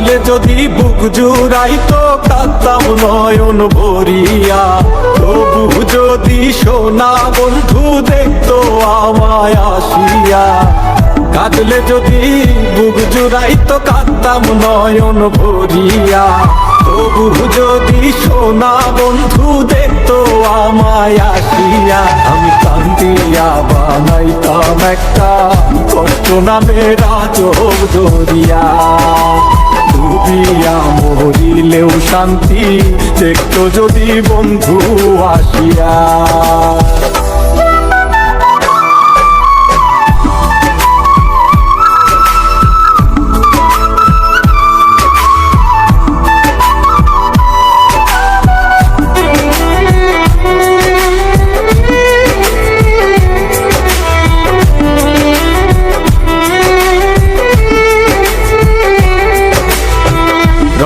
যদি বুক জুড়াই তো কাঁদতাম নয়ন ভরিয়া। তবু যদি সোনা বন্ধু দেখতো আমায় আসিয়া। কাঁদলে যদি বুক জুড়াই তো কাঁদতাম নয়ন ভরিয়া। তবু যদি সোনা বন্ধু দেখতো আমায় আসিয়া। আমি কান্দিয়া বানাইতাম একটা কষ্ট নামে রাজব দরিয়া ডুবিয়া মরিলেও শান্তি দেখতো যদি বন্ধু আসিয়া।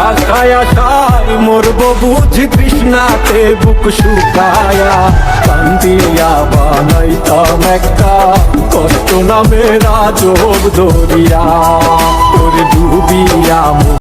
আশায় আশায় মরব বুঝি কৃষ্ণাতে বুক শুকায়া কান্দিয়া বানাইতাম একটা কষ্ট নামে রাজব দরিয়া করে ডুবিয়া